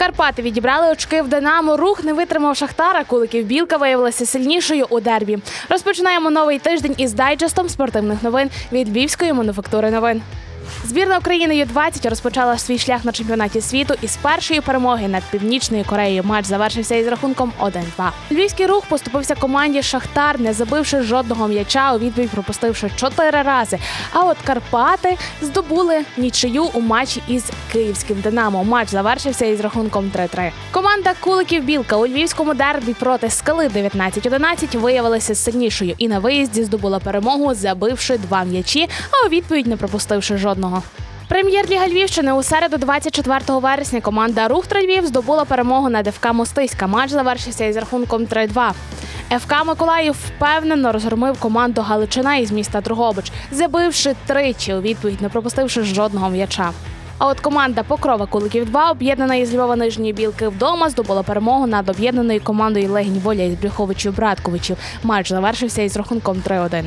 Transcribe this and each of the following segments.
Карпати відібрали очки в Динамо. Рух не витримав Шахтара. Куликів Білка виявилася сильнішою у дербі. Розпочинаємо новий тиждень із дайджестом спортивних новин від львівської мануфактури новин. Збірна України Ю-20 розпочала свій шлях на чемпіонаті світу із першої перемоги над Північною Кореєю. Матч завершився із рахунком 1-2. Львівський рух поступився команді Шахтар, не забивши жодного м'яча, у відповідь пропустивши чотири рази. А от Карпати здобули нічию у матчі із київським Динамо. Матч завершився із рахунком 3-3. Команда Куликів Білка у львівському дербі проти скали 19-11 виявилася сильнішою і на виїзді здобула перемогу, забивши два м'ячі, а у відповідь не пропустивши жодного. Прем'єр-ліга Львівщини у середу, 24 вересня, команда Рух Львів здобула перемогу над ФК Мостиська. Матч завершився із рахунком 3-2. ФК Миколаїв впевнено розгромив команду Галичина із міста Другобич, забивши тричі у відповідь, не пропустивши жодного м'яча. А от команда Покрова Куликів 2 об'єднана із Львова Нижньої Білки вдома здобула перемогу над об'єднаною командою Легінь Воля із Брюховичів Братковичів. Матч завершився із рахунком 3-1.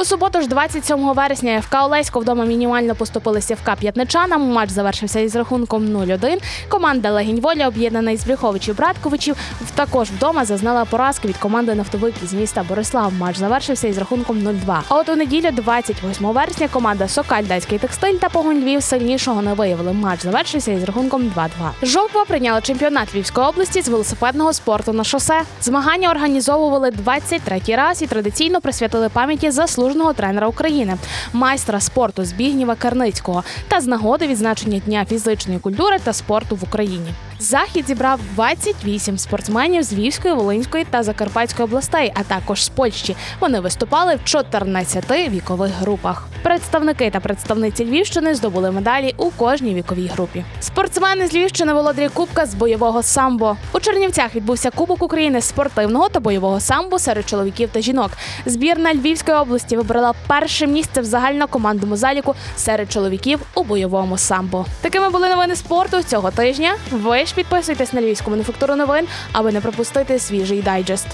У суботу ж 27 вересня ФК Олесько вдома мінімально поступилися ФК П'ятничанам. Матч завершився із рахунком 0-1. Команда Легінь Воля, об'єднана із Брюховичів Братковичів, в- також вдома зазнала поразки від команди Нафтовик із міста Борислав. Матч завершився із рахунком 0-2. А от у неділю, 28 вересня, команда Сокаль Дацький текстиль та Погонь Львів сильнішого не виявили. Матч завершився із рахунком 2-2. Жовтва прийняла чемпіонат Львівської області з велосипедного спорту на шосе. Змагання організовували 23 раз і традиційно присвятили пам'яті заслуженого тренера України, майстра спорту Збігніва Карницького та з нагоди відзначення дня фізичної культури та спорту в Україні. Захід зібрав 28 спортсменів з Львівської, Волинської та Закарпатської областей, а також з Польщі. Вони виступали в 14 вікових групах. Представники та представниці Львівщини здобули медалі у кожній віковій групі. Спортсмени з Львівщини володарі Кубка з бойового самбо. У Чернівцях відбувся Кубок України спортивного та бойового самбо серед чоловіків та жінок. Збірна Львівської області вибрала перше місце в загальнокомандному заліку серед чоловіків у бойовому самбо. Такими були новини спорту цього тижня. Ви ж підписуйтесь на львівську мануфактуру новин, аби не пропустити свіжий дайджест.